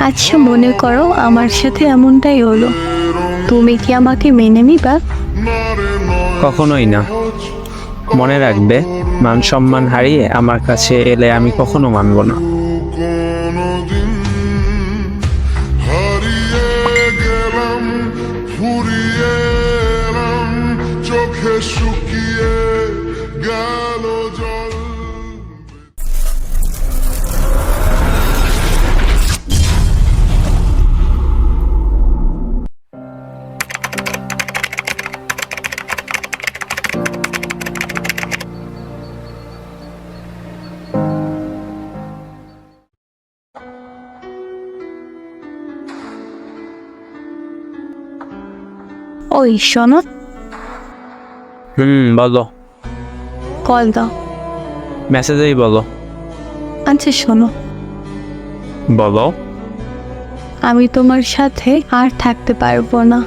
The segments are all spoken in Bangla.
আচ্ছা মনে করো আমার সাথে এমনটাই হলো। তুমি কি আমাকে মেনে নিবা? কখনোই না। মনে রাখবে মান সম্মান হারিয়ে আমার কাছে এলে আমি কখনো মানব না। কোনদিন হারিয়ে গেলাম ফুরিয়ে চোখে শুকিয়ে ওই শোনো। হুম বলো। কল দাও। মেসেজেই বলো। আচ্ছা শোনো। বলো। আমি তোমার সাথে আর থাকতে পারব না।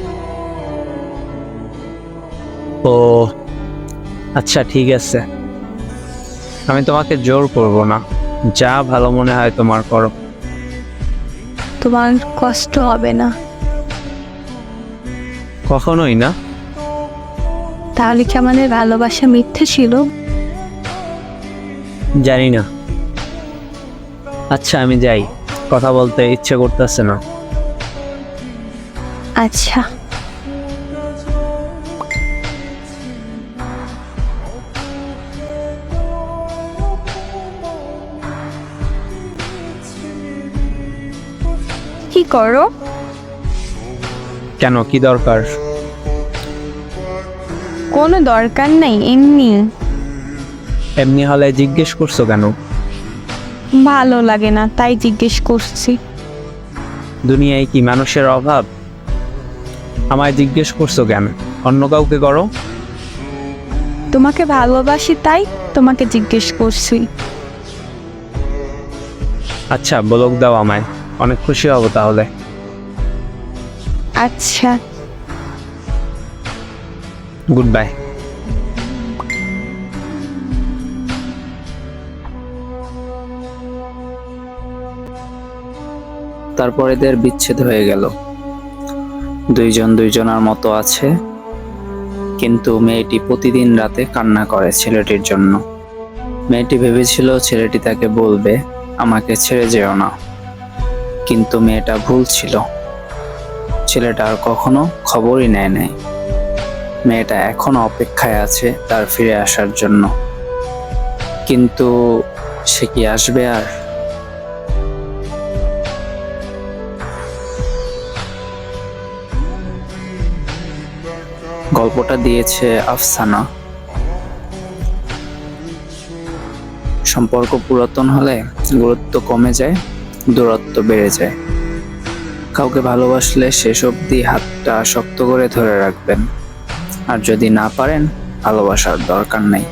ও আচ্ছা ঠিক আছে। আমি তোমাকে জোর করব না। যা ভালো মনে হয় তোমার করো। তোমার কষ্ট হবে না। কখনোই না। তাহলে কি আমাদের ভালোবাসা মিথ্যে ছিল? জানি না। আচ্ছা আমি যাই। কথা বলতে ইচ্ছে করতেছে না। আচ্ছা। কি করো? কেন? কি দরকার? কোনো দরকার নেই এমনি। এমনি হলে জিজ্ঞেস করছ কেন? ভালো লাগে না তাই জিজ্ঞেস করছি। দুনিয়ায় কি মানুষের অভাব? আমায় জিজ্ঞেস করছ কেন? অন্য কাউকে করো? তোমাকে ভালোবাসি তাই তোমাকে জিজ্ঞেস করছি। আচ্ছা বলক দাও আমায়। অনেক খুশি হব তাহলে। আচ্ছা। গুড বাই তারপর এদের বিচ্ছেদ হয়ে গেল। দুইজন দুইজনার মতো আছে কিন্তু মেয়েটি প্রতিদিন রাতে কান্না করে ছেলেটির জন্য। মেয়েটি ভেবেছিল ছেলেটি তাকে বলবে আমাকে ছেড়ে যেও না। কিন্তু মেয়েটা ভুল ছিল। ছেলেটা আর কখনো খবরই নেয় নাই। মেয়েটা এখনও অপেক্ষায় আছে তার ফিরে আসার জন্য। কিন্তু সে কি আসবে আর? গল্পটা দিয়েছে আফসানা। সম্পর্ক পুরাতন হলে গুরুত্ব কমে যায়, দূরত্ব বেড়ে যায়। কাউকে ভালোবাসলে শেষ অবধি হাতটা শক্ত করে ধরে রাখবেন। আর যদি না পারেন, ভালোবাসার দরকার নেই।